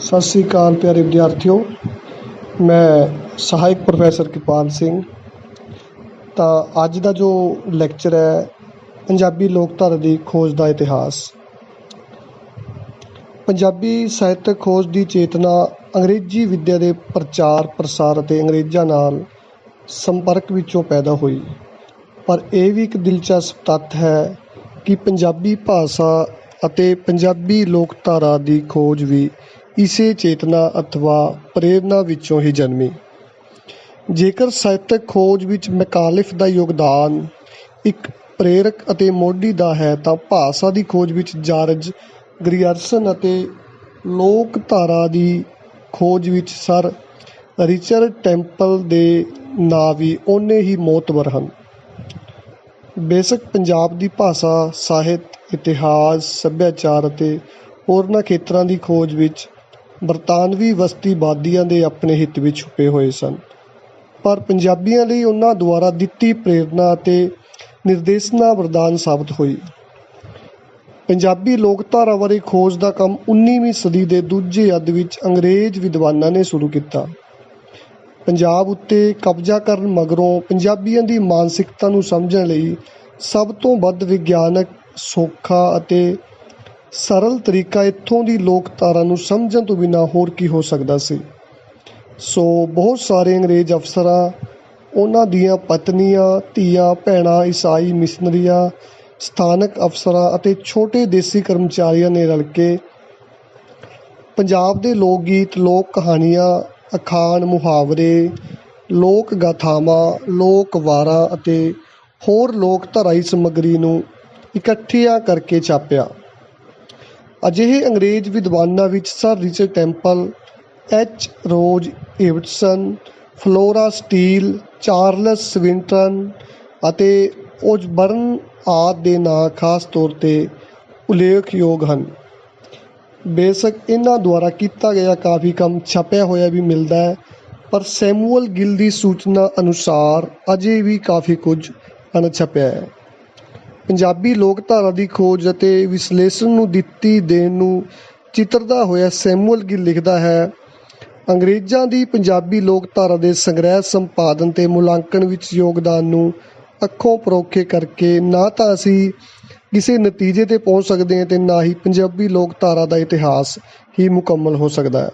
ਸਤਿ ਸ੍ਰੀ ਅਕਾਲ ਪਿਆਰੇ ਵਿਦਿਆਰਥੀਓ, ਮੈਂ ਸਹਾਇਕ ਪ੍ਰੋਫੈਸਰ ਕਿਰਪਾਲ ਸਿੰਘ। ਤਾਂ ਅੱਜ ਦਾ ਜੋ ਲੈਕਚਰ ਹੈ, ਪੰਜਾਬੀ ਲੋਕਧਾਰਾ ਦੀ ਖੋਜ ਦਾ ਇਤਿਹਾਸ। ਪੰਜਾਬੀ ਸਾਹਿਤਕ ਖੋਜ ਦੀ ਚੇਤਨਾ ਅੰਗਰੇਜ਼ੀ ਵਿੱਦਿਆ ਦੇ ਪ੍ਰਚਾਰ, ਪ੍ਰਸਾਰ ਅਤੇ ਅੰਗਰੇਜ਼ਾਂ ਨਾਲ ਸੰਪਰਕ ਵਿੱਚੋਂ ਪੈਦਾ ਹੋਈ। ਪਰ ਇਹ ਵੀ ਇੱਕ ਦਿਲਚਸਪ ਤੱਥ ਹੈ ਕਿ ਪੰਜਾਬੀ ਭਾਸ਼ਾ ਅਤੇ ਪੰਜਾਬੀ ਲੋਕਧਾਰਾ ਦੀ ਖੋਜ ਵੀ ਇਸੇ ਚੇਤਨਾ ਅਥਵਾ ਪ੍ਰੇਰਨਾ ਵਿੱਚੋਂ ਹੀ ਜਨਮੀ। ਜੇਕਰ ਸਾਹਿਤਕ ਖੋਜ ਵਿੱਚ ਮੈਕਾਲਿਫ ਦਾ ਯੋਗਦਾਨ ਇੱਕ ਪ੍ਰੇਰਕ ਅਤੇ ਮੋਢੀ ਦਾ ਹੈ, ਤਾਂ ਭਾਸ਼ਾ ਦੀ ਖੋਜ ਵਿੱਚ ਜਾਰਜ ਗਰੀਅਰਸਨ ਅਤੇ ਲੋਕਧਾਰਾ ਦੀ ਖੋਜ ਵਿੱਚ ਸਰ ਰਿਚਰਡ ਟੈਂਪਲ ਦੇ ਨਾਂ ਵੀ ਓਨੇ ਹੀ ਮੋਤਬਰ ਹਨ। ਬੇਸ਼ੱਕ ਪੰਜਾਬ ਦੀ ਭਾਸ਼ਾ, ਸਾਹਿਤ, ਇਤਿਹਾਸ, ਸੱਭਿਆਚਾਰ ਅਤੇ ਹੋਰਨਾਂ ਖੇਤਰਾਂ ਦੀ ਖੋਜ ਵਿੱਚ ਬਰਤਾਨਵੀ ਬਸਤੀਵਾਦੀਆਂ ਦੇ ਆਪਣੇ ਹਿੱਤ ਵਿੱਚ ਛੁਪੇ ਹੋਏ ਸਨ। ਪਰ ਪੰਜਾਬੀਆਂ ਲਈ ਉਹਨਾਂ ਦੁਆਰਾ ਦਿੱਤੀ ਪ੍ਰੇਰਨਾ ਅਤੇ ਨਿਰਦੇਸ਼ਨਾ ਵਰਦਾਨ ਸਾਬਤ ਹੋਈ। ਪੰਜਾਬੀ ਲੋਕਧਾਰਾ ਬਾਰੇ ਖੋਜ ਦਾ ਕੰਮ 19ਵੀਂ ਸਦੀ ਦੇ ਦੂਜੇ ਅੱਧ ਵਿੱਚ ਅੰਗਰੇਜ਼ ਵਿਦਵਾਨਾਂ ਨੇ ਸ਼ੁਰੂ ਕੀਤਾ। ਪੰਜਾਬ ਉੱਤੇ ਕਬਜ਼ਾ ਕਰਨ ਮਗਰੋਂ ਪੰਜਾਬੀਆਂ ਦੀ ਮਾਨਸਿਕਤਾ ਨੂੰ ਸਮਝਣ ਲਈ ਸਭ ਤੋਂ ਵੱਧ ਵਿਗਿਆਨਕ, ਸੌਖਾ ਅਤੇ ਸਰਲ ਤਰੀਕਾ ਇੱਥੋਂ ਦੀ ਲੋਕਧਾਰਾ ਨੂੰ ਸਮਝਣ ਤੋਂ ਬਿਨਾਂ ਹੋਰ ਕੀ ਹੋ ਸਕਦਾ ਸੀ? ਸੋ ਬਹੁਤ ਸਾਰੇ ਅੰਗਰੇਜ਼ ਅਫਸਰਾਂ, ਉਹਨਾਂ ਦੀਆਂ ਪਤਨੀਆਂ, ਧੀਆਂ, ਭੈਣਾਂ, ਈਸਾਈ ਮਿਸ਼ਨਰੀਆਂ, ਸਥਾਨਕ ਅਫਸਰਾਂ ਅਤੇ ਛੋਟੇ ਦੇਸੀ ਕਰਮਚਾਰੀਆਂ ਨੇ ਰਲ ਕੇ ਪੰਜਾਬ ਦੇ ਲੋਕ ਗੀਤ ਲੋਕ ਕਹਾਣੀਆਂ, ਅਖਾਣ, ਮੁਹਾਵਰੇ, ਲੋਕ ਗਾਥਾਵਾਂ, ਲੋਕ ਵਾਰਾਂ ਅਤੇ ਹੋਰ ਲੋਕ ਧਾਰਾਈ ਸਮੱਗਰੀ ਨੂੰ ਇਕੱਠਿਆਂ ਕਰਕੇ ਛਾਪਿਆ। ਅਜਿਹੇ ਅੰਗਰੇਜ਼ ਵਿਦਵਾਨਾਂ ਵਿੱਚ sir Richard Temple, H. Rose Ibbetson Flora Steel, Charles Swynnerton ਅਤੇ ਓਜਬਰਨ ਆਦਿ ਦੇ ਨਾਂ ਖਾਸ ਤੌਰ ਤੇ ਉਲੇਖਯੋਗ ਹਨ। ਬੇਸ਼ੱਕ ਇਹਨਾਂ ਦੁਆਰਾ ਕੀਤਾ ਗਿਆ ਕਾਫੀ ਕੰਮ ਛਪਿਆ ਹੋਇਆ ਵੀ ਮਿਲਦਾ ਹੈ, ਪਰ ਸੈਮੂਅਲ ਗਿਲ ਦੀ ਸੂਚਨਾ ਅਨੁਸਾਰ ਅਜੇ ਵੀ ਕਾਫੀ ਕੁਝ ਅਣਛਪਿਆ ਹੈ। ਪੰਜਾਬੀ ਲੋਕਧਾਰਾ ਦੀ ਖੋਜ ਅਤੇ ਵਿਸ਼ਲੇਸ਼ਣ ਨੂੰ ਦਿੱਤੀ ਦੇਣ ਨੂੰ ਚਿੱਤਰਦਾ ਹੋਇਆ ਸੈਮੂਅਲ ਗਿਲ ਲਿਖਦਾ ਹੈ, ਅੰਗਰੇਜ਼ਾਂ ਦੀ ਪੰਜਾਬੀ ਲੋਕਧਾਰਾ ਦੇ ਸੰਗ੍ਰਹਿ ਸੰਪਾਦਨ ਤੇ ਮੁਲਾਂਕਣ ਵਿੱਚ ਯੋਗਦਾਨ ਨੂੰ ਅੱਖੋਂ ਪਰੋਖੇ ਕਰਕੇ ਨਾ ਤਾਂ ਅਸੀਂ ਕਿਸੇ ਨਤੀਜੇ ਤੇ ਪਹੁੰਚ ਸਕਦੇ ਹਾਂ ਤੇ ਨਾ ਹੀ ਪੰਜਾਬੀ ਲੋਕਧਾਰਾ ਦਾ ਇਤਿਹਾਸ ਹੀ ਮੁਕੰਮਲ ਹੋ ਸਕਦਾ ਹੈ।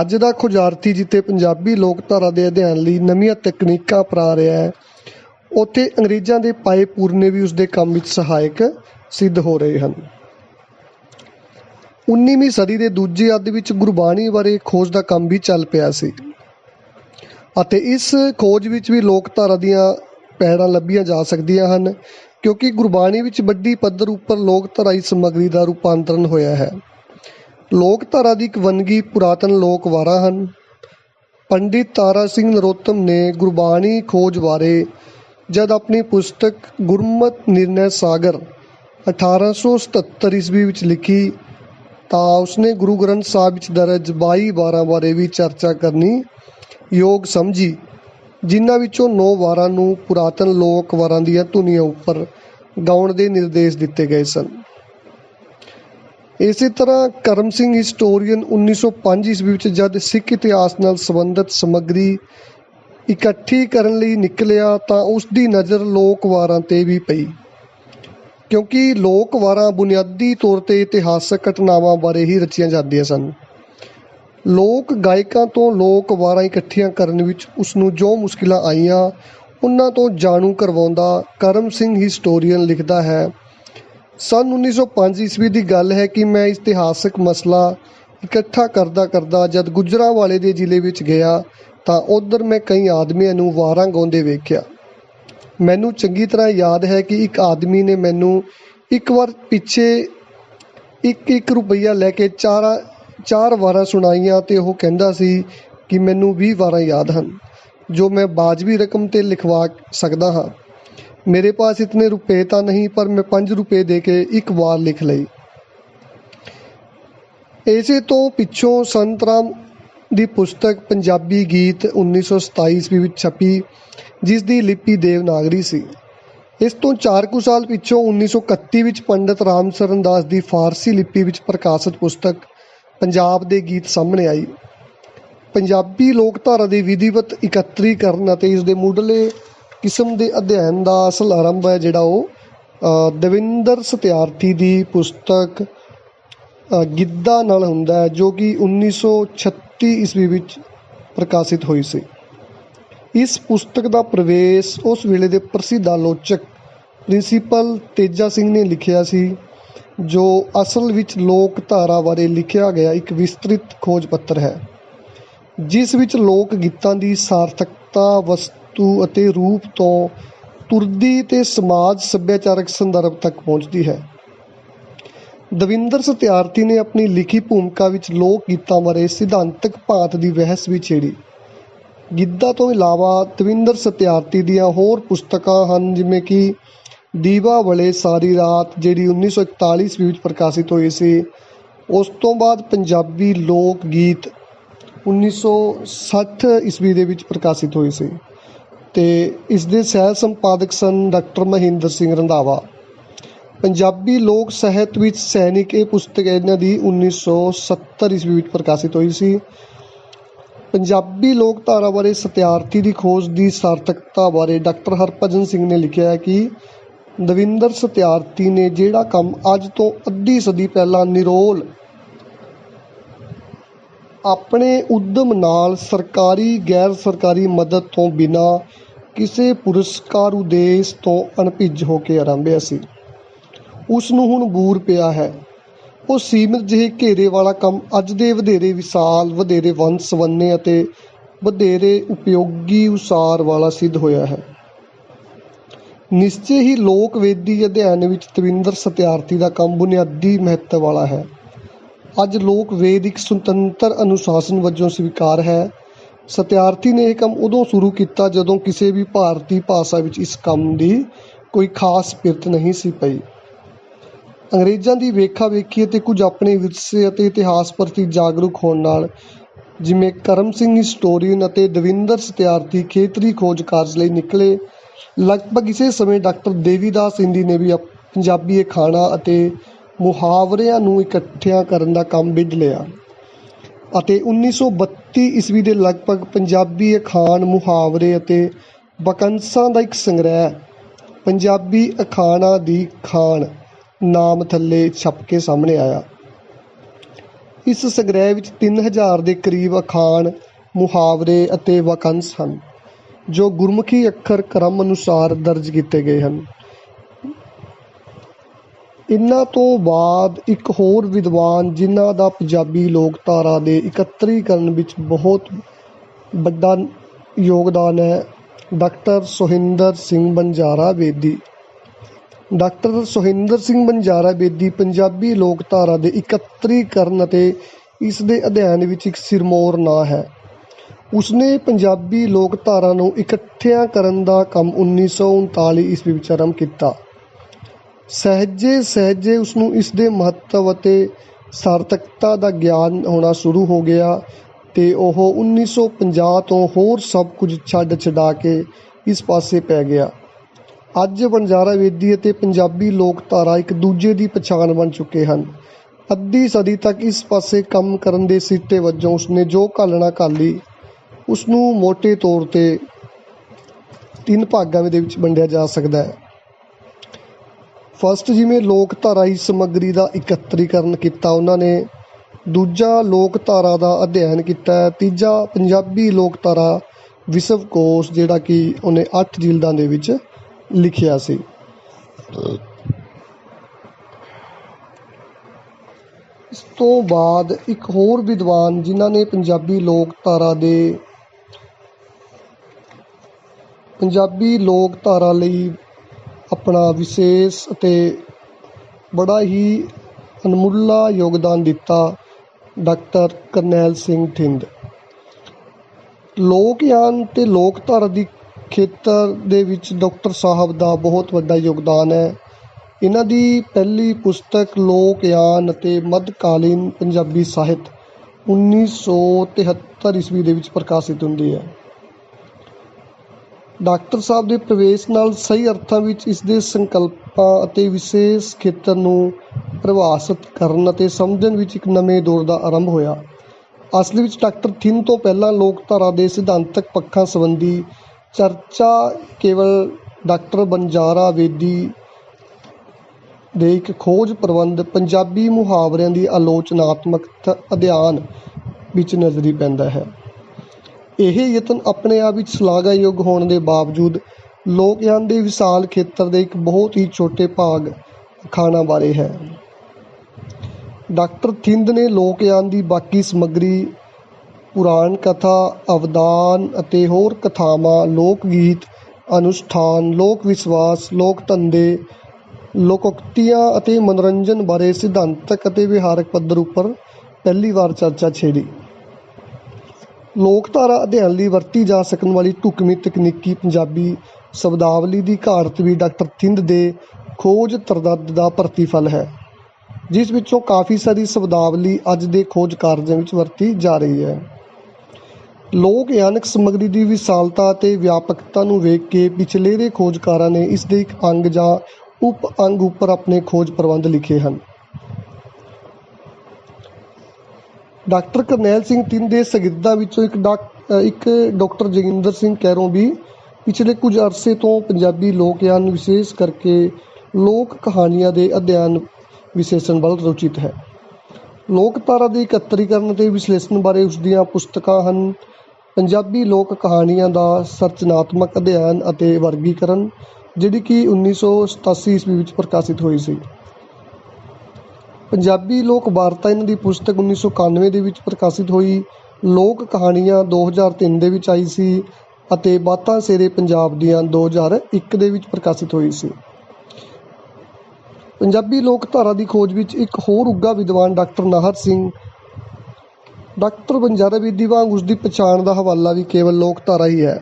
ਅੱਜ ਦਾ ਖੋਜਾਰਥੀ ਜਿੱਥੇ ਪੰਜਾਬੀ ਲੋਕਧਾਰਾ ਦੇ ਅਧਿਐਨ ਲਈ ਨਵੀਆਂ ਤਕਨੀਕਾਂ ਅਪਣਾ ਰਿਹਾ ਹੈ ਉੱਥੇ ਅੰਗਰੇਜ਼ਾਂ ਦੇ ਪਾਏ ਪੂਰਨੇ ਵੀ ਉਸ ਦੇ ਕੰਮ ਵਿੱਚ ਸਹਾਇਕ ਸਿੱਧ ਹੋ ਰਹੇ ਹਨ। 19ਵੀਂ ਸਦੀ ਦੇ ਦੂਜੇ ਅੱਧ ਵਿੱਚ ਗੁਰਬਾਣੀ ਬਾਰੇ ਖੋਜ ਦਾ ਕੰਮ ਵੀ ਚੱਲ ਪਿਆ ਸੀ ਅਤੇ ਇਸ ਖੋਜ ਵਿੱਚ ਵੀ ਲੋਕਧਾਰਾ ਦੀਆਂ ਪੈੜਾਂ ਲੱਭੀਆਂ ਜਾ ਸਕਦੀਆਂ ਹਨ, ਕਿਉਂਕਿ ਗੁਰਬਾਣੀ ਵਿੱਚ ਵੱਡੀ ਪੱਧਰ ਉੱਪਰ ਲੋਕਧਾਰਾਈ ਸਮੱਗਰੀ ਦਾ ਰੂਪਾਂਤਰਣ ਹੋਇਆ ਹੈ। ਲੋਕਧਾਰਾ ਦੀ ਇੱਕ ਵੰਨਗੀ ਪੁਰਾਤਨ ਲੋਕ ਵਾਰਾਂ ਹਨ। ਪੰਡਿਤ ਤਾਰਾ ਸਿੰਘ ਨਰੋਤਮ ਨੇ ਗੁਰਬਾਣੀ ਖੋਜ ਬਾਰੇ ਜਦ ਆਪਣੀ ਪੁਸਤਕ ਗੁਰਮਤ ਨਿਰਣੈ ਸਾਗਰ 1877 ਈਸਵੀ ਵਿੱਚ ਲਿਖੀ, ਤਾਂ ਉਸਨੇ ਗੁਰੂ ਗ੍ਰੰਥ ਸਾਹਿਬ ਵਿੱਚ ਦਰਜ 22 ਵਾਰਾਂ ਬਾਰੇ ਵੀ ਚਰਚਾ ਕਰਨੀ ਯੋਗ ਸਮਝੀ, ਜਿਨ੍ਹਾਂ ਵਿੱਚੋਂ 9 ਵਾਰਾਂ ਨੂੰ ਪੁਰਾਤਨ ਲੋਕ ਵਾਰਾਂ ਦੀਆਂ ਧੁਨੀਆਂ ਉੱਪਰ ਗਾਉਣ ਦੇ ਨਿਰਦੇਸ਼ ਦਿੱਤੇ ਗਏ ਸਨ। ਇਸੇ ਤਰ੍ਹਾਂ ਕਰਮ ਸਿੰਘ ਹਿਸਟੋਰੀਅਨ 1905 ਈਸਵੀ ਵਿੱਚ ਜਦ ਸਿੱਖ ਇਤਿਹਾਸ ਨਾਲ ਸੰਬੰਧਿਤ ਸਮੱਗਰੀ ਇਕੱਠੀ ਕਰਨ ਲਈ ਨਿਕਲਿਆ ਤਾਂ ਉਸ ਦੀ ਨਜ਼ਰ ਲੋਕ ਵਾਰਾਂ ਤੇ ਵੀ ਪਈ। ਕਿਉਂਕਿ ਲੋਕ ਵਾਰਾਂ ਬੁਨਿਆਦੀ ਤੌਰ ਤੇ ਇਤਿਹਾਸਕ ਘਟਨਾਵਾਂ ਬਾਰੇ ਹੀ ਰਚੀਆਂ ਜਾਂਦੀਆਂ ਸਨ। ਲੋਕ ਗਾਇਕਾਂ ਤੋਂ ਲੋਕ ਵਾਰਾਂ ਇਕੱਠੀਆਂ ਕਰਨ ਵਿੱਚ ਉਸ ਨੂੰ ਜੋ ਮੁਸ਼ਕਿਲਾਂ ਆਈਆਂ, ਉਹਨਾਂ ਤੋਂ ਜਾਣੂ ਕਰਵਾਉਂਦਾ ਕਰਮ ਸਿੰਘ ਹਿਸਟੋਰੀਅਨ ਲਿਖਦਾ ਹੈ, ਸਨ 1905 ਈਸਵੀ ਦੀ ਗੱਲ ਹੈ ਕਿ ਮੈਂ ਇਤਿਹਾਸਕ ਮਸਲਾ ਇਕੱਠਾ ਕਰਦਾ ਕਰਦਾ ਜਦ ਗੁਜਰਾਂਵਾਲੇ ਦੇ ਜ਼ਿਲ੍ਹੇ ਵਿੱਚ ਗਿਆ ਤਾਂ ਉਧਰ ਮੈਂ ਕਈ ਆਦਮੀਆਂ ਨੂੰ ਵਾਰਾਂ ਗਾਉਂਦੇ ਵੇਖਿਆ। ਮੈਨੂੰ ਚੰਗੀ ਤਰ੍ਹਾਂ ਯਾਦ ਹੈ ਕਿ ਇੱਕ ਆਦਮੀ ਨੇ ਮੈਨੂੰ ਇੱਕ ਵਾਰ ਪਿੱਛੇ ਇੱਕ ਇੱਕ ਰੁਪਈਆ ਲੈ ਕੇ ਚਾਰ ਚਾਰ ਵਾਰਾਂ ਸੁਣਾਈਆਂ ਤੇ ਉਹ ਕਹਿੰਦਾ ਸੀ ਕਿ ਮੈਨੂੰ 20 ਵਾਰਾਂ ਯਾਦ ਹਨ, ਜੋ ਮੈਂ ਬਾਜਵੀ ਰਕਮ ਤੇ ਲਿਖਵਾ ਸਕਦਾ ਹਾਂ। ਮੇਰੇ ਪਾਸ ਇਤਨੇ ਰੁਪਏ ਤਾਂ ਨਹੀਂ, ਪਰ ਮੈਂ 5 ਰੁਪਏ ਦੇ ਕੇ ਇੱਕ ਵਾਰ ਲਿਖ ਲਈ। ਇਸੇ ਤੋਂ ਪਿੱਛੋਂ ਸੰਤਰਾਮ ਦੀ ਪੁਸਤਕ ਪੰਜਾਬੀ ਗੀਤ 1927 ਈਸਵੀ ਵਿੱਚ ਛਪੀ, ਜਿਸ ਦੀ ਲਿਪੀ ਦੇਵਨਾਗਰੀ ਸੀ। ਇਸ ਤੋਂ ਚਾਰ ਕੁ ਸਾਲ ਪਿੱਛੋਂ 1931 ਵਿੱਚ ਪੰਡਿਤ ਰਾਮ ਸਰਨ ਦਾਸ ਦੀ ਫਾਰਸੀ ਲਿਪੀ ਵਿੱਚ ਪ੍ਰਕਾਸ਼ਿਤ ਪੁਸਤਕ ਪੰਜਾਬ ਦੇ ਗੀਤ ਸਾਹਮਣੇ ਆਈ। ਪੰਜਾਬੀ ਲੋਕਧਾਰਾ ਦੀ ਵਿਧੀਵਤ ਇਕੱਤਰੀਕਰਨ ਅਤੇ ਇਸ ਦੇ ਮੁੱਢਲੇ ਕਿਸਮ ਦੇ ਅਧਿਐਨ ਦਾ ਅਸਲ ਆਰੰਭ ਹੈ ਜਿਹੜਾ ਉਹ ਦਵਿੰਦਰ ਸਤਿਆਰਥੀ ਦੀ ਪੁਸਤਕ ਗਿੱਧਾ ਨਾਲ ਹੁੰਦਾ ਹੈ, ਜੋ ਕਿ 1936 ਈਸਵੀ ਵਿੱਚ ਪ੍ਰਕਾਸ਼ਿਤ ਹੋਈ ਸੀ। ਇਸ ਪੁਸਤਕ ਦਾ ਪ੍ਰਵੇਸ਼ ਉਸ ਵੇਲੇ ਦੇ ਪ੍ਰਸਿੱਧ ਆਲੋਚਕ ਪ੍ਰਿੰਸੀਪਲ ਤੇਜਾ ਸਿੰਘ ਨੇ ਲਿਖਿਆ ਸੀ, ਜੋ ਅਸਲ ਵਿੱਚ ਲੋਕ ਧਾਰਾ ਬਾਰੇ ਲਿਖਿਆ ਗਿਆ ਇੱਕ ਵਿਸਤ੍ਰਿਤ ਖੋਜ ਪੱਤਰ ਹੈ, ਜਿਸ ਵਿੱਚ ਲੋਕ ਗੀਤਾਂ ਦੀ ਸਾਰਥਕਤਾ, ਵਸਤੂ ਅਤੇ ਰੂਪ ਤੋਂ ਤੁਰਦੀ ਤੇ ਸਮਾਜ ਸੱਭਿਆਚਾਰਕ ਸੰਦਰਭ ਤੱਕ ਪਹੁੰਚਦੀ ਹੈ। ਦਵਿੰਦਰ ਸਤਿਆਰਥੀ ਨੇ ਆਪਣੀ ਲਿਖੀ ਭੂਮਿਕਾ ਵਿੱਚ ਲੋਕ ਗੀਤਾਂ ਬਾਰੇ ਸਿਧਾਂਤਕ ਭਾਂਤ ਦੀ ਬਹਿਸ ਵੀ ਛੇੜੀ। ਗਿੱਧਾ ਤੋਂ ਇਲਾਵਾ ਦਵਿੰਦਰ ਸਤਿਆਰਥੀ ਦੀਆਂ ਹੋਰ ਪੁਸਤਕਾਂ ਹਨ, ਜਿਵੇਂ ਕਿ ਦੀਵਾ ਬਲੇ ਸਾਰੀ ਰਾਤ, ਜਿਹੜੀ 1941 ਈਸਵੀ ਵਿੱਚ ਪ੍ਰਕਾਸ਼ਿਤ ਹੋਈ ਸੀ। ਉਸ ਤੋਂ ਬਾਅਦ ਪੰਜਾਬੀ ਲੋਕ ਗੀਤ 1960 ਈਸਵੀ ਦੇ ਵਿੱਚ ਪ੍ਰਕਾਸ਼ਿਤ ਹੋਈ ਸੀ। ਤੇ ਇਸ ਦੇ ਸਹਿ ਸੰਪਾਦਕ ਸਨ ਡਾਕਟਰ ਮਹਿੰਦਰ ਸਿੰਘ ਰੰਧਾਵਾ। ਪੰਜਾਬੀ ਲੋਕ ਸਾਹਿਤ ਵਿੱਚ ਸੈਨਿਕ ਇਹ ਪੁਸਤਕ ਇਹਨਾਂ ਦੀ 1970 ਈਸਵੀ ਵਿੱਚ ਪ੍ਰਕਾਸ਼ਿਤ ਹੋਈ ਸੀ। ਪੰਜਾਬੀ ਲੋਕਧਾਰਾ ਬਾਰੇ ਸਤਿਆਰਥੀ ਦੀ ਖੋਜ ਦੀ ਸਾਰਥਕਤਾ ਬਾਰੇ ਡਾਕਟਰ ਹਰਭਜਨ ਸਿੰਘ ਨੇ ਲਿਖਿਆ ਹੈ ਕਿ ਦਵਿੰਦਰ ਸਤਿਆਰਥੀ ਨੇ ਜਿਹੜਾ ਕੰਮ ਅੱਜ ਤੋਂ ਅੱਧੀ ਸਦੀ ਪਹਿਲਾਂ ਨਿਰੋਲ ਆਪਣੇ ਉਦਮ ਨਾਲ ਸਰਕਾਰੀ, ਗੈਰ ਸਰਕਾਰੀ ਮਦਦ ਤੋਂ ਬਿਨਾ ਕਿਸੇ ਪੁਰਸਕਾਰ ਉਦੇਸ਼ ਤੋਂ ਅਣਭਿੱਜ ਹੋ ਕੇ ਆਰੰਭਿਆ ਸੀ। ਉਸ ਨੂੰ ਹੁਣ ਬੂਰ ਪਿਆ ਹੈ। ਉਹ ਸੀਮਿਤ ਜਿਹੇ ਘੇਰੇ ਵਾਲਾ ਕੰਮ ਅੱਜ ਦੇ ਵਧੇਰੇ ਵਿਸ਼ਾਲ, ਵਧੇਰੇ ਵੰਨ ਸਵੰਨੇ ਅਤੇ ਵਧੇਰੇ ਉਪਯੋਗੀ ਉਸਾਰ ਵਾਲਾ ਸਿੱਧ ਹੋਇਆ ਹੈ। ਨਿਸ਼ਚੇ ਹੀ ਲੋਕ ਵੇਦੀ ਅਧਿਐਨ ਵਿੱਚ ਤਵਿੰਦਰ ਸਤਿਆਰਥੀ ਦਾ ਕੰਮ ਬੁਨਿਆਦੀ ਮਹੱਤਵ ਵਾਲਾ ਹੈ। ਅੱਜ ਲੋਕ ਵੇਦ ਇੱਕ ਸੁਤੰਤਰ ਅਨੁਸ਼ਾਸਨ ਵਜੋਂ ਸਵੀਕਾਰ ਹੈ। ਸਤਿਆਰਥੀ ਨੇ ਇਹ ਕੰਮ ਉਦੋਂ ਸ਼ੁਰੂ ਕੀਤਾ ਜਦੋਂ ਕਿਸੇ ਵੀ ਭਾਰਤੀ ਭਾਸ਼ਾ ਵਿੱਚ ਇਸ ਕੰਮ ਦੀ ਕੋਈ ਖਾਸ ਪਿਰਤ ਨਹੀਂ ਸੀ ਪਈ। ਅੰਗਰੇਜ਼ਾਂ ਦੀ ਵੇਖਾ ਵੇਖੀ ਅਤੇ ਕੁਝ ਆਪਣੇ ਵਿਰਸੇ ਅਤੇ ਇਤਿਹਾਸ ਪ੍ਰਤੀ ਜਾਗਰੂਕ ਹੋਣ ਨਾਲ, ਜਿਵੇਂ ਕਰਮ ਸਿੰਘ ਹਿਸਟੋਰੀਅਨ ਅਤੇ ਦਵਿੰਦਰ ਸਤਿਆਰਥੀ ਖੇਤਰੀ ਖੋਜ ਕਾਰਜ ਲਈ ਨਿਕਲੇ, ਲਗਭਗ ਇਸੇ ਸਮੇਂ ਡਾਕਟਰ ਦੇਵੀਦਾਸ ਇੰਦੀ ਨੇ ਵੀ ਅਪ- ਪੰਜਾਬੀ ਅਖਾਣਾ ਅਤੇ ਮੁਹਾਵਰਿਆਂ ਨੂੰ ਇਕੱਠਿਆਂ ਕਰਨ ਦਾ ਕੰਮ ਵਿੱਢ ਲਿਆ ਅਤੇ 1932 ਈਸਵੀ ਦੇ ਲਗਭਗ ਪੰਜਾਬੀ ਅਖਾਣ ਮੁਹਾਵਰੇ ਅਤੇ ਬਕੰਸਾਂ ਦਾ ਇੱਕ ਸੰਗ੍ਰਹਿ, ਪੰਜਾਬੀ ਅਖਾਣਾ ਦੀ ਖਾਨ ਨਾਮ ਥੱਲੇ ਛਪ ਕੇ ਸਾਹਮਣੇ ਆਇਆ। ਇਸ ਸੰਗ੍ਰਹਿ ਵਿੱਚ 3000 ਦੇ ਕਰੀਬ ਅਖਾਣ, ਮੁਹਾਵਰੇ ਅਤੇ ਵਾਕੰਸ਼ ਹਨ, ਜੋ ਗੁਰਮੁਖੀ ਅੱਖਰ ਕ੍ਰਮ ਅਨੁਸਾਰ ਦਰਜ ਕੀਤੇ ਗਏ ਹਨ। ਇਨ੍ਹਾਂ ਤੋਂ ਬਾਅਦ ਇੱਕ ਹੋਰ ਵਿਦਵਾਨ ਜਿਨ੍ਹਾਂ ਦਾ ਪੰਜਾਬੀ ਲੋਕਧਾਰਾ ਦੇ ਇਕੱਤਰੀਕਰਨ ਵਿੱਚ ਬਹੁਤ ਵੱਡਾ ਯੋਗਦਾਨ ਹੈ, ਡਾਕਟਰ ਸੁਹਿੰਦਰ ਸਿੰਘ ਬੰਜਾਰਾ ਬੇਦੀ। ਡਾਕਟਰ ਸੁਹਿੰਦਰ ਸਿੰਘ ਬੰਜਾਰਾ ਬੇਦੀ ਪੰਜਾਬੀ ਲੋਕਧਾਰਾ ਦੇ ਇਕੱਤਰੀਕਰਨ ਅਤੇ ਇਸ ਦੇ ਅਧਿਐਨ ਵਿੱਚ ਇੱਕ ਸਿਰਮੌਰ ਨਾਂ ਹੈ। ਉਸਨੇ ਪੰਜਾਬੀ ਲੋਕਧਾਰਾ ਨੂੰ ਇਕੱਠਿਆਂ ਕਰਨ ਦਾ ਕੰਮ 1939 ਈਸਵੀ ਵਿੱਚ ਆਰੰਭ ਕੀਤਾ। ਸਹਿਜੇ ਸਹਿਜੇ ਉਸਨੂੰ ਇਸ ਦੇ ਮਹੱਤਵ ਅਤੇ ਸਾਰਥਕਤਾ ਦਾ ਗਿਆਨ ਹੋਣਾ ਸ਼ੁਰੂ ਹੋ ਗਿਆ ਤੇ ਉਹ 1950 ਤੋਂ ਹੋਰ ਸਭ ਕੁਝ ਛੱਡ ਛਡਾ ਕੇ ਇਸ ਪਾਸੇ ਪੈ ਗਿਆ। ਅੱਜ ਵਣਜਾਰਾ ਵੇਦੀ ਅਤੇ ਪੰਜਾਬੀ ਲੋਕ ਧਾਰਾ ਇੱਕ ਦੂਜੇ ਦੀ ਪਛਾਣ ਬਣ ਚੁੱਕੇ ਹਨ। ਅੱਧੀ ਸਦੀ ਤੱਕ ਇਸ ਪਾਸੇ ਕੰਮ ਕਰਨ ਦੇ ਸਿੱਟੇ ਵਜੋਂ ਉਸਨੇ ਜੋ ਘਾਲਣਾ ਘਾਲੀ ਉਸ ਨੂੰ ਮੋٹے ਤੌਰ ਤੇ ਤਿੰਨ ਭਾਗਾਂ ਦੇ ਵਿੱਚ ਵੰਡਿਆ ਜਾ ਸਕਦਾ ਹੈ। ਫਸਟ ਜਿਵੇਂ ਲੋਕਧਾਰਾ ਦੀ ਸਮੱਗਰੀ ਦਾ ਇਕੱਤਰੀਕਰਨ ਕੀਤਾ, ਉਹਨਾਂ ਨੇ ਦੂਜਾ ਲੋਕ ਧਾਰਾ ਦਾ ਅਧਿਐਨ ਕੀਤਾ ਤੀਜਾ ਪੰਜਾਬੀ ਲੋਕਧਾਰਾ ਵਿਸ਼ਵ ਕੋਸ਼ ਜਿਹੜਾ ਕਿ ਉਹਨੇ 8 ਜਿਲਦਾਂ ਦੇ ਵਿੱਚ ਲਿਖਿਆ ਸੀ। ਇਸ ਤੋਂ ਬਾਅਦ ਇੱਕ ਹੋਰ ਵਿਦਵਾਨ ਜਿਨ੍ਹਾਂ ਨੇ ਪੰਜਾਬੀ ਲੋਕ ਧਾਰਾ ਦੇ ਪੰਜਾਬੀ ਲੋਕ ਧਾਰਾ ਲਈ ਆਪਣਾ ਵਿਸ਼ੇਸ਼ ਅਤੇ ਬੜਾ ਹੀ ਅਨਮੁੱਲਾ ਯੋਗਦਾਨ ਦਿੱਤਾ ਡਾਕਟਰ ਕਰਨੈਲ ਸਿੰਘ ਥਿੰਦ ਲੋਕ ਲੋਕਯਾਨ ਤੇ ਲੋਕਧਾਰਾ ਦੀ ਖੇਤਰ ਦੇ ਵਿੱਚ ਡਾਕਟਰ ਸਾਹਿਬ ਦਾ ਬਹੁਤ ਵੱਡਾ ਯੋਗਦਾਨ ਹੈ। ਇਹਨਾਂ ਦੀ ਪਹਿਲੀ ਪੁਸਤਕ ਲੋਕਯਾਨ ਅਤੇ ਮੱਧਕਾਲੀਨ ਪੰਜਾਬੀ ਸਾਹਿਤ 1973 ਈਸਵੀ ਦੇ ਵਿੱਚ ਪ੍ਰਕਾਸ਼ਿਤ ਹੁੰਦੀ ਹੈ। ਡਾਕਟਰ ਸਾਹਿਬ ਦੇ ਪ੍ਰਵੇਸ਼ ਨਾਲ ਸਹੀ ਅਰਥਾਂ ਵਿੱਚ ਇਸ ਦੇ ਸੰਕਲਪਾਂ ਅਤੇ ਵਿਸ਼ੇਸ਼ ਖੇਤਰ ਨੂੰ ਪਰਿਭਾਸ਼ਿਤ ਕਰਨ ਅਤੇ ਸਮਝਣ ਵਿੱਚ ਇੱਕ ਨਵੇਂ ਦੌਰ ਦਾ ਆਰੰਭ ਹੋਇਆ। ਅਸਲ ਵਿੱਚ ਡਾਕਟਰ ਥਿੰਨ ਤੋਂ ਪਹਿਲਾਂ ਲੋਕਧਾਰਾ ਦੇ ਸਿਧਾਂਤਕ ਪੱਖਾਂ ਸੰਬੰਧੀ ਚਰਚਾ ਕੇਵਲ ਡਾਕਟਰ ਬੰਜਾਰਾ ਵੇਦੀ ਦੇ ਇੱਕ ਖੋਜ ਪ੍ਰਬੰਧ ਪੰਜਾਬੀ ਮੁਹਾਵਰਿਆਂ ਦੀ ਆਲੋਚਨਾਤਮਕ ਅਧਿਐਨ ਵਿੱਚ ਨਜ਼ਰੀ ਪੈਂਦਾ ਹੈ। ਇਹ ਯਤਨ ਆਪਣੇ ਆਪ ਵਿੱਚ ਸ਼ਲਾਘਾਯੋਗ ਹੋਣ ਦੇ ਬਾਵਜੂਦ ਲੋਕਯਾਨ ਦੇ ਵਿਸ਼ਾਲ ਖੇਤਰ ਦੇ ਇੱਕ ਬਹੁਤ ਹੀ ਛੋਟੇ ਭਾਗ ਖਾਣਾ ਬਾਰੇ ਹੈ। ਡਾਕਟਰ ਥਿੰਦ ਨੇ ਲੋਕਯਾਨ ਦੀ ਬਾਕੀ ਸਮੱਗਰੀ ਪੁਰਾਣ ਕਥਾ, ਅਵਦਾਨ ਅਤੇ ਹੋਰ ਕਥਾਵਾਂ, ਲੋਕ ਗੀਤ, ਅਨੁਸ਼ਠਾਨ, ਲੋਕ ਵਿਸ਼ਵਾਸ, ਲੋਕ ਧੰਦੇ, ਲੋਕੋਕਤੀਆਂ ਅਤੇ ਮਨੋਰੰਜਨ ਬਾਰੇ ਸਿਧਾਂਤਕ ਅਤੇ ਵਿਹਾਰਕ ਪੱਧਰ ਉੱਪਰ ਪਹਿਲੀ ਵਾਰ ਚਰਚਾ ਛੇੜੀ। ਲੋਕਧਾਰਾ ਅਧਿਐਨ ਲਈ ਵਰਤੀ ਜਾ ਸਕਣ ਵਾਲੀ ਢੁਕਵੀਂ ਤਕਨੀਕੀ ਪੰਜਾਬੀ ਸ਼ਬਦਾਵਲੀ ਦੀ ਘਾਟ ਵੀ ਡਾਕਟਰ ਥਿੰਦ ਦੇ ਖੋਜ ਤਰਦੱਦ ਦਾ ਪ੍ਰਤੀਫਲ ਹੈ, ਜਿਸ ਵਿੱਚੋਂ ਕਾਫੀ ਸਾਰੀ ਸ਼ਬਦਾਵਲੀ ਅੱਜ ਦੇ ਖੋਜ ਕਾਰਜਾਂ ਵਿੱਚ ਵਰਤੀ ਜਾ ਰਹੀ ਹੈ। ਲੋਕ ਯਾਨਕ ਸਮੱਗਰੀ ਦੀ ਵਿਸ਼ਾਲਤਾ ਅਤੇ ਵਿਆਪਕਤਾ ਨੂੰ ਵੇਖ ਕੇ ਪਿਛਲੇ ਦੇ ਖੋਜਕਾਰਾਂ ਨੇ ਇਸ ਦੇ ਇੱਕ ਅੰਗ ਜਾਂ ਉਪ ਅੰਗ ਉੱਪਰ ਆਪਣੇ ਖੋਜ ਪ੍ਰਬੰਧ ਲਿਖੇ ਹਨ। ਡਾਕਟਰ ਕਰਨੈਲ ਸਿੰਘ ਤਿੰਨ ਦੇ ਸ਼ਾਗਿਰਦਾਂ ਵਿੱਚੋਂ ਇੱਕ ਡਾਕ ਇੱਕ ਡਾਕਟਰ ਜੋਗਿੰਦਰ ਸਿੰਘ ਕੈਰੋਂ ਵੀ ਪਿਛਲੇ ਕੁਝ ਅਰਸੇ ਤੋਂ ਪੰਜਾਬੀ ਲੋਕਯਾਨ ਵਿਸ਼ੇਸ਼ ਕਰਕੇ ਲੋਕ ਕਹਾਣੀਆਂ ਦੇ ਅਧਿਐਨ ਵਿਸ਼ੇਸ਼ਣ ਵੱਲ ਰੁਚਿਤ ਹੈ। ਲੋਕਧਾਰਾ ਦੇ ਇਕੱਤਰੀਕਰਨ ਅਤੇ ਵਿਸ਼ਲੇਸ਼ਣ ਬਾਰੇ ਉਸ ਦੀਆਂ ਪੁਸਤਕਾਂ ਹਨ। ਪੰਜਾਬੀ ਲੋਕ ਕਹਾਣੀਆਂ ਦਾ ਸਰਚਨਾਤਮਕ ਅਧਿਐਨ ਅਤੇ ਵਰਗੀਕਰਨ, ਜਿਹੜੀ ਕਿ 1987 ਈਸਵੀ ਵਿੱਚ ਪ੍ਰਕਾਸ਼ਿਤ ਹੋਈ ਸੀ। ਪੰਜਾਬੀ ਲੋਕ ਵਾਰਤਾ ਇਹਨਾਂ ਦੀ ਪੁਸਤਕ 1991 ਦੇ ਵਿੱਚ ਪ੍ਰਕਾਸ਼ਿਤ ਹੋਈ। ਲੋਕ ਕਹਾਣੀਆਂ 2003 ਦੇ ਵਿੱਚ ਆਈ ਸੀ ਅਤੇ ਬਾਤਾਂ ਸੇਰੇ ਪੰਜਾਬ ਦੀਆਂ 2001 ਦੇ ਵਿੱਚ ਪ੍ਰਕਾਸ਼ਿਤ ਹੋਈ ਸੀ। ਪੰਜਾਬੀ ਲੋਕ ਧਾਰਾ ਦੀ ਖੋਜ ਵਿੱਚ ਇੱਕ ਹੋਰ ਉੱਘਾ ਵਿਦਵਾਨ ਡਾਕਟਰ ਨਾਹਰ ਸਿੰਘ ਡਾਕਟਰ ਬੰਜਾਰਾ ਬੇਦੀ ਵਾਂਗ ਉਸ ਦੀ ਪਛਾਣ ਦਾ ਹਵਾਲਾ ਵੀ ਕੇਵਲ ਲੋਕ ਧਾਰਾ ਹੀ ਹੈ।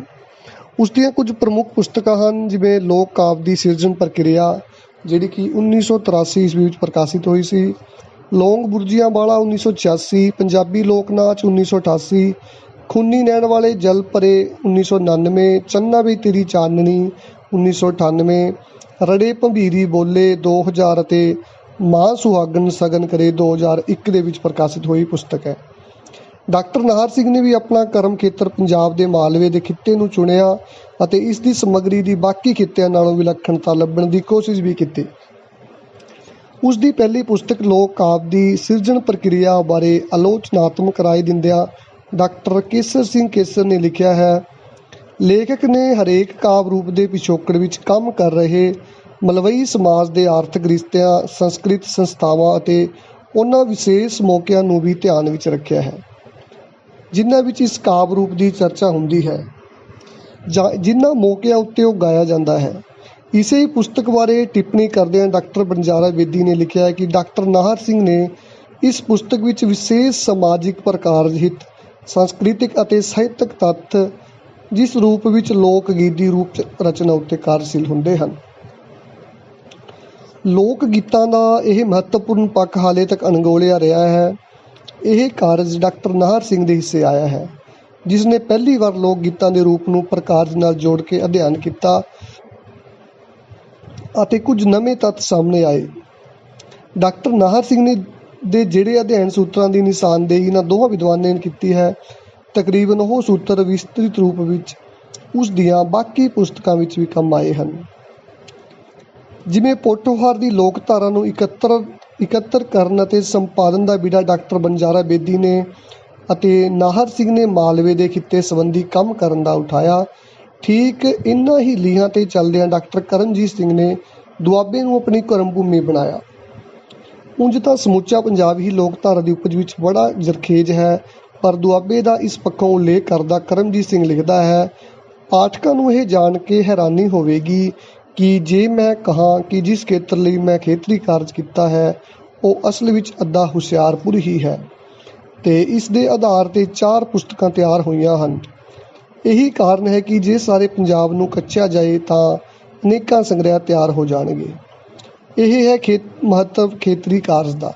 ਉਸ ਦੀਆਂ ਕੁਝ ਪ੍ਰਮੁੱਖ ਪੁਸਤਕਾਂ ਹਨ, ਜਿਵੇਂ ਲੋਕ ਕਾਵਿ ਦੀ ਸਿਰਜਣ ਪ੍ਰਕਿਰਿਆ, ਜਿਹੜੀ ਕਿ 1983 ਈਸਵੀ ਵਿੱਚ ਪ੍ਰਕਾਸ਼ਿਤ ਹੋਈ ਸੀ, ਲੌਂਗ ਬੁਰਜੀਆਂ ਵਾਲਾ 1986 ਪੰਜਾਬੀ ਲੋਕ ਨਾਚ 1988 ਖੂਨੀ ਨੈਣ ਵਾਲੇ ਜਲ ਪਰੇ 1999 ਚੰਨਾ ਵੀ ਤੇਰੀ ਚਾਨਣੀ 1998 ਰੜੇ ਭੰਬੀਰੀ ਬੋਲੇ 2000 ਅਤੇ ਮਾਂ ਸੁਹਾਗਣ ਸਗਨ ਕਰੇ 2001 ਦੇ ਵਿੱਚ ਪ੍ਰਕਾਸ਼ਿਤ ਹੋਈ ਪੁਸਤਕ ਹੈ। ਡਾਕਟਰ ਨਾਹਰ ਸਿੰਘ ਨੇ ਵੀ ਆਪਣਾ ਕਰਮ ਖੇਤਰ ਪੰਜਾਬ ਦੇ ਮਾਲਵੇ ਦੇ ਖਿੱਤੇ ਨੂੰ ਚੁਣਿਆ ਅਤੇ ਇਸ ਦੀ ਸਮੱਗਰੀ ਦੀ ਬਾਕੀ ਖਿੱਤਿਆਂ ਨਾਲੋਂ ਵਿਲੱਖਣਤਾ ਲੱਭਣ ਦੀ ਕੋਸ਼ਿਸ਼ ਵੀ ਕੀਤੀ। ਉਸ ਦੀ ਪਹਿਲੀ ਪੁਸਤਕ ਲੋਕ ਕਾਵਿ ਦੀ ਸਿਰਜਣ ਪ੍ਰਕਿਰਿਆ ਬਾਰੇ ਆਲੋਚਨਾਤਮਕ ਰਾਏ ਦਿੰਦਿਆਂ ਡਾਕਟਰ ਕੇਸਰ ਸਿੰਘ ਕੇਸਰ ਨੇ ਲਿਖਿਆ ਹੈ, ਲੇਖਕ ਨੇ ਹਰੇਕ ਕਾਵਿ ਰੂਪ ਦੇ ਪਿਛੋਕੜ ਵਿੱਚ ਕੰਮ ਕਰ ਰਹੇ ਮਲਵਈ ਸਮਾਜ ਦੇ ਆਰਥਿਕ ਰਿਸ਼ਤਿਆਂ, ਸੰਸਕ੍ਰਿਤ ਸੰਸਥਾਵਾਂ ਅਤੇ ਉਹਨਾਂ ਵਿਸ਼ੇਸ਼ ਮੌਕਿਆਂ ਨੂੰ ਵੀ ਧਿਆਨ ਵਿੱਚ ਰੱਖਿਆ ਹੈ। ਜਿਨ੍ਹਾਂ ਵਿੱਚ ਇਸ ਕਾਵਿ ਰੂਪ ਦੀ ਚਰਚਾ ਹੁੰਦੀ ਹੈ ਜਾਂ ਜਿਨ੍ਹਾਂ ਮੌਕਿਆਂ ਉੱਤੇ ਉਹ ਗਾਇਆ ਜਾਂਦਾ ਹੈ। ਇਸੇ ਪੁਸਤਕ ਬਾਰੇ ਟਿੱਪਣੀ ਕਰਦਿਆਂ ਡਾਕਟਰ ਬੰਜਾਰਾ ਬੇਦੀ ਨੇ ਲਿਖਿਆ ਹੈ ਕਿ ਡਾਕਟਰ ਨਾਹਰ ਸਿੰਘ ਨੇ ਇਸ ਪੁਸਤਕ ਵਿੱਚ ਵਿਸ਼ੇਸ਼ ਸਮਾਜਿਕ ਪ੍ਰਕਾਰ ਪ੍ਰਕਾਰਹਿਤ ਸੰਸਕ੍ਰਿਤਿਕ ਅਤੇ ਸਾਹਿਤਕ ਤੱਥ ਜਿਸ ਰੂਪ ਵਿੱਚ ਲੋਕ ਗੀਤ ਦੀ ਰੂਪ ਰਚਨਾ ਉੱਤੇ ਕਾਰਜਸ਼ੀਲ ਹੁੰਦੇ ਹਨ। ਲੋਕ ਗੀਤਾਂ ਦਾ ਇਹ ਮਹੱਤਵਪੂਰਨ ਪੱਖ ਹਾਲੇ ਤੱਕ ਅਣਗੋਲਿਆ ਰਿਹਾ ਹੈ। ਇਹ ਕਾਰਜ ਡਾਕਟਰ ਨਾਹਰ ਸਿੰਘ ਦੇ ਹਿੱਸੇ ਆਇਆ ਹੈ ਜਿਸ ਨੇ ਪਹਿਲੀ ਵਾਰ ਲੋਕ ਗੀਤਾਂ ਦੇ ਰੂਪ ਨੂੰ ਪ੍ਰਕਾਰਜ ਨਾਲ ਜੋੜ ਕੇ ਅਧਿਐਨ ਕੀਤਾ ਅਤੇ ਕੁਝ ਨਵੇਂ ਤੱਤ ਸਾਹਮਣੇ ਆਏ। ਡਾਕਟਰ ਨਾਹਰ ਸਿੰਘ ਨੇ ਦੇ ਜਿਹੜੇ ਅਧਿਐਨ ਸੂਤਰਾਂ ਦੀ ਨਿਸ਼ਾਨਦੇਹੀ ਇਹਨਾਂ ਦੋਹਾਂ ਵਿਦਵਾਨਾਂ ਨੇ ਕੀਤੀ ਹੈ, ਤਕਰੀਬਨ ਉਹ ਸੂਤਰ ਵਿਸਤ੍ਰਿਤ ਰੂਪ ਵਿੱਚ ਉਸ ਦੀਆਂ ਬਾਕੀ ਪੁਸਤਕਾਂ ਵਿੱਚ ਵੀ ਕੰਮ ਆਏ ਹਨ। ਜਿਵੇਂ ਪੋਟੋਹਾਰ ਦੀ ਲੋਕਧਾਰਾ ਨੂੰ ਇਕੱਤਰ ਇਕੱਤਰ ਕਰਨ ਅਤੇ ਸੰਪਾਦਨ ਦਾ ਬੀੜਾ ਡਾਕਟਰ ਬੰਜਾਰਾ ਬੇਦੀ ਨੇ ਅਤੇ ਨਾਹਰ ਸਿੰਘ ਨੇ ਮਾਲਵੇ ਦੇ ਖਿੱਤੇ ਸੰਬੰਧੀ ਕੰਮ ਕਰਨ ਦਾ ਉਠਾਇਆ। ਠੀਕ ਇਨ੍ਹਾਂ ਹੀ ਲੀਹਾਂ ਤੇ ਚੱਲਦਿਆਂ ਡਾਕਟਰ ਕਰਮਜੀਤ ਸਿੰਘ ਨੇ ਦੁਆਬੇ ਨੂੰ ਆਪਣੀ ਕਰਮ ਭੂਮੀ ਬਣਾਇਆ। ਉਂਝ ਤਾਂ ਸਮੁੱਚਾ ਪੰਜਾਬ ਹੀ ਲੋਕਧਾਰਾ ਦੀ ਉਪਜ ਵਿੱਚ ਬੜਾ ਜ਼ਰਖੇਜ਼ ਹੈ, ਪਰ ਦੁਆਬੇ ਦਾ ਇਸ ਪੱਖੋਂ ਉਲੇਖ ਕਰਦਾ ਕਰਮਜੀਤ ਸਿੰਘ ਲਿਖਦਾ ਹੈ, ਪਾਠਕਾਂ ਨੂੰ ਇਹ ਜਾਣ ਕੇ ਹੈਰਾਨੀ ਹੋਵੇਗੀ ਕਿ ਜੇ ਮੈਂ ਕਹਾਂ ਕਿ ਜਿਸ ਖੇਤਰ ਲਈ ਮੈਂ ਖੇਤਰੀ ਕਾਰਜ ਕੀਤਾ ਹੈ, ਉਹ ਅਸਲ ਵਿੱਚ ਅੱਧਾ ਹੁਸ਼ਿਆਰਪੁਰ ਹੀ ਹੈ ਤੇ ਇਸ ਦੇ ਆਧਾਰ ਤੇ ਚਾਰ ਪੁਸਤਕਾਂ ਤਿਆਰ ਹੋਈਆਂ ਹਨ। ਇਹੀ ਕਾਰਨ ਹੈ ਕਿ ਜੇ ਸਾਰੇ ਪੰਜਾਬ ਨੂੰ ਕੱਚਿਆ ਜਾਏ ਤਾਂ ਅਨੇਕਾਂ ਸੰਗ੍ਰਹਿ ਤਿਆਰ ਹੋ ਜਾਣਗੇ। ਇਹ ਹੈ ਖੇਤ, ਮਹੱਤਵ ਖੇਤਰੀ ਕਾਰਜ ਦਾ।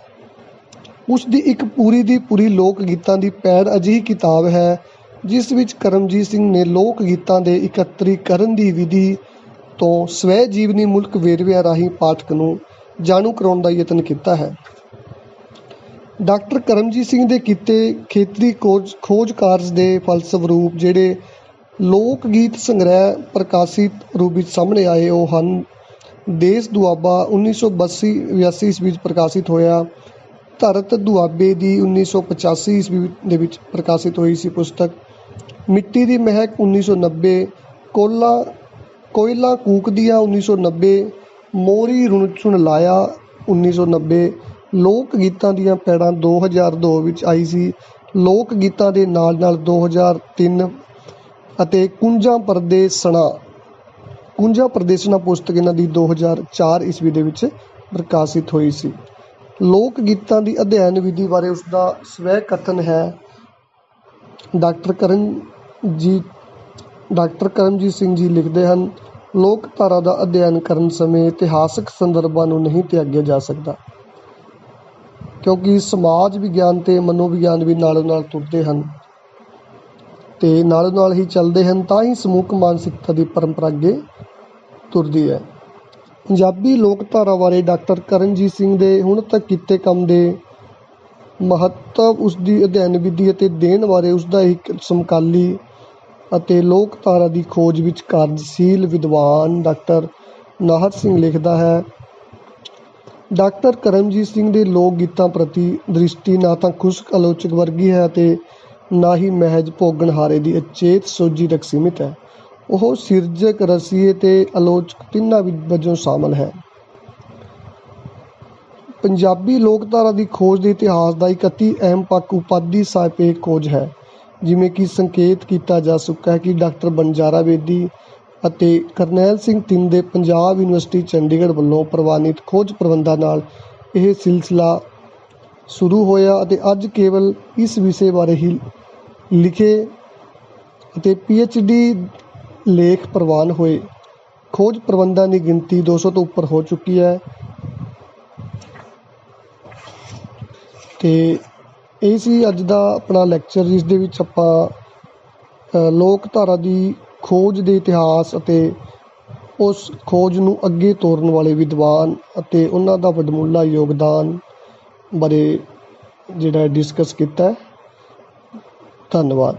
ਉਸ ਦੀ ਇੱਕ ਪੂਰੀ ਦੀ ਪੂਰੀ ਲੋਕ ਗੀਤਾਂ ਦੀ ਪੈਰ ਅਜਿਹੀ ਕਿਤਾਬ ਹੈ, ਜਿਸ ਵਿੱਚ ਕਰਮਜੀਤ ਸਿੰਘ ਨੇ ਲੋਕ ਗੀਤਾਂ ਦੇ ਇਕੱਤਰੀਕਰਨ ਦੀ ਵਿਧੀ ਤੋਂ ਸਵੈ ਜੀਵਨੀ ਮੁਲਕ ਵੇਰਵਿਆਂ ਰਾਹੀਂ ਪਾਠਕ ਨੂੰ ਜਾਣੂ ਕਰਾਉਣ ਦਾ ਯਤਨ ਕੀਤਾ ਹੈ। ਡਾਕਟਰ ਕਰਮਜੀਤ ਸਿੰਘ ਦੇ ਕੀਤੇ ਖੇਤਰੀ ਖੋਜ ਖੋਜ ਕਾਰਜ ਦੇ ਫਲਸਰੂਪ ਜਿਹੜੇ ਲੋਕ ਗੀਤ ਸੰਗ੍ਰਹਿ ਪ੍ਰਕਾਸ਼ਿਤ ਰੂਪ ਵਿੱਚ ਸਾਹਮਣੇ ਆਏ, ਉਹ ਹਨ ਦੇਸ਼ ਦੁਆਬਾ 1982 82 ਈਸਵੀ ਵਿੱਚ ਪ੍ਰਕਾਸ਼ਿਤ ਹੋਇਆ, ਧਰਤ ਦੁਆਬੇ ਦੀ 1985 ਈਸਵੀ ਦੇ ਵਿੱਚ ਪ੍ਰਕਾਸ਼ਿਤ ਹੋਈ ਸੀ ਪੁਸਤਕ, ਮਿੱਟੀ ਦੀ ਮਹਿਕ 1990 ਕੋਲਾ ਕੋਇਲਾ ਕੂਕਦੀਆਂ 1990 ਮੋਰੀ ਰੁਣ ਚੁਣ ਲਾਇਆ 1990 ਲੋਕ ਗੀਤਾਂ ਦੀਆਂ ਪੈੜਾਂ 2002 ਵਿੱਚ ਆਈ ਸੀ ਲੋਕ ਗੀਤਾਂ ਦੇ ਨਾਲ ਨਾਲ 2003 ਅਤੇ ਕੁੰਜਾਂ ਪਰਦੇਸਣਾ ਕੁੰਜਾਂ ਪਰਦੇਸਣਾ ਪੁਸਤਕ ਇਹਨਾਂ ਦੀ 2004 ਈਸਵੀ ਦੇ ਵਿੱਚ ਪ੍ਰਕਾਸ਼ਿਤ ਹੋਈ ਸੀ ਲੋਕ ਗੀਤਾਂ ਦੀ ਅਧਿਐਨ ਵਿਧੀ ਬਾਰੇ ਉਸ ਦਾ ਸਵੈ ਕਥਨ ਹੈ ਡਾਕਟਰ ਕਰਨਜੀਤ ਡਾਕਟਰ ਕਰਮਜੀਤ ਸਿੰਘ ਜੀ ਲਿਖਦੇ ਹਨ ਲੋਕ ਧਾਰਾ ਦਾ ਅਧਿਐਨ ਕਰਨ ਸਮੇਂ ਇਤਿਹਾਸਕ ਸੰਦਰਭਾਂ ਨੂੰ ਨਹੀਂ ਤਿਆਗਿਆ ਜਾ ਸਕਦਾ, ਕਿਉਂਕਿ ਸਮਾਜ ਵਿਗਿਆਨ ਤੇ ਮਨੋਵਿਗਿਆਨ ਵੀ ਨਾਲੋਂ ਨਾਲ ਤੁਰਦੇ ਹਨ ਤੇ ਨਾਲੋਂ ਨਾਲ ਹੀ ਚੱਲਦੇ ਹਨ, ਤਾਂ ਹੀ ਸਮੂਹਕ ਮਾਨਸਿਕਤਾ ਦੀ ਪਰੰਪਰਾ ਅੱਗੇ ਤੁਰਦੀ ਹੈ। ਪੰਜਾਬੀ ਲੋਕ ਧਾਰਾ ਬਾਰੇ ਡਾਕਟਰ ਕਰਨਜੀਤ ਸਿੰਘ ਦੇ ਹੁਣ ਤੱਕ ਕੀਤੇ ਕੰਮ ਦੇ ਮਹੱਤਵ ਉਸ ਦੀ ਅਧਿਐਨ ਵਿਧੀ ਅਤੇ ਦੇਣ ਬਾਰੇ ਉਸ ਦਾ ਇੱਕ ਸਮਕਾਲੀ ਅਤੇ ਲੋਕ ਧਾਰਾ ਦੀ ਖੋਜ ਵਿੱਚ ਕਾਰਜਸ਼ੀਲ ਵਿਦਵਾਨ ਡਾਕਟਰ ਨਾਹਰ ਸਿੰਘ ਲਿਖਦਾ ਹੈ, ਡਾਕਟਰ ਕਰਮਜੀਤ ਸਿੰਘ ਦੇ ਲੋਕ ਗੀਤਾਂ ਪ੍ਰਤੀ ਦ੍ਰਿਸ਼ਟੀ ਨਾ ਤਾਂ ਖੁਸ਼ਕ ਆਲੋਚਕ ਵਰਗੀ ਹੈ ਅਤੇ ਨਾ ਹੀ ਮਹਿਜ ਭੋਗਣਹਾਰੇ ਦੀ ਅਚੇਤ ਸੋਝੀ ਤੱਕ ਸੀਮਿਤ ਹੈ। ਉਹ ਸਿਰਜਕ ਰਸੀਏ ਤੇ ਆਲੋਚਕ ਤਿੰਨਾਂ ਵਿੱਚ ਵਜੋਂ ਸ਼ਾਮਲ ਹੈ। ਪੰਜਾਬੀ ਲੋਕਧਾਰਾ ਦੀ ਖੋਜ ਦੇ ਇਤਿਹਾਸ ਦਾ ਇੱਕ ਅਤੀ ਅਹਿਮ ਪੱਖ ਉਪਾਧੀ ਸਾਪੇਖ ਖੋਜ ਹੈ। ਜਿਵੇਂ ਕਿ ਸੰਕੇਤ ਕੀਤਾ ਜਾ ਚੁੱਕਾ ਹੈ ਕਿ ਡਾਕਟਰ ਬੰਜਾਰਾ ਬੇਦੀ ਅਤੇ ਕਰਨੈਲ ਸਿੰਘ ਤਿੰਨ ਦੇ ਪੰਜਾਬ ਯੂਨੀਵਰਸਿਟੀ ਚੰਡੀਗੜ੍ਹ ਵੱਲੋਂ ਪ੍ਰਵਾਨਿਤ ਖੋਜ ਪ੍ਰਬੰਧਾਂ ਨਾਲ ਇਹ ਸਿਲਸਿਲਾ ਸ਼ੁਰੂ ਹੋਇਆ ਅਤੇ ਅੱਜ ਕੇਵਲ ਇਸ ਵਿਸ਼ੇ ਬਾਰੇ ਹੀ ਲਿਖੇ ਅਤੇ ਡੀ ਲੇਖ ਪ੍ਰਵਾਨ ਹੋਏ। ਖੋਜ ਪ੍ਰਬੰਧਾਂ ਦੀ ਗਿਣਤੀ 200 ਤੋਂ ਉੱਪਰ ਹੋ ਚੁੱਕੀ ਹੈ। ਤੇ ਇਹ ਸੀ ਅੱਜ ਦਾ ਆਪਣਾ ਲੈਕਚਰ ਜਿਸ ਦੇ ਵਿੱਚ ਆਪਾਂ ਅ, ਲੋਕ ਧਾਰਾ ਦੀ ਖੋਜ ਦੇ ਇਤਿਹਾਸ ਅਤੇ ਉਸ ਖੋਜ ਨੂੰ ਅੱਗੇ ਤੋਰਨ ਵਾਲੇ ਵਿਦਵਾਨ ਅਤੇ ਉਹਨਾਂ ਦਾ ਵਡਮੁੱਲਾ ਯੋਗਦਾਨ ਬਾਰੇ ਜਿਹੜਾ ਡਿਸਕਸ ਕੀਤਾ ਧੰਨਵਾਦ।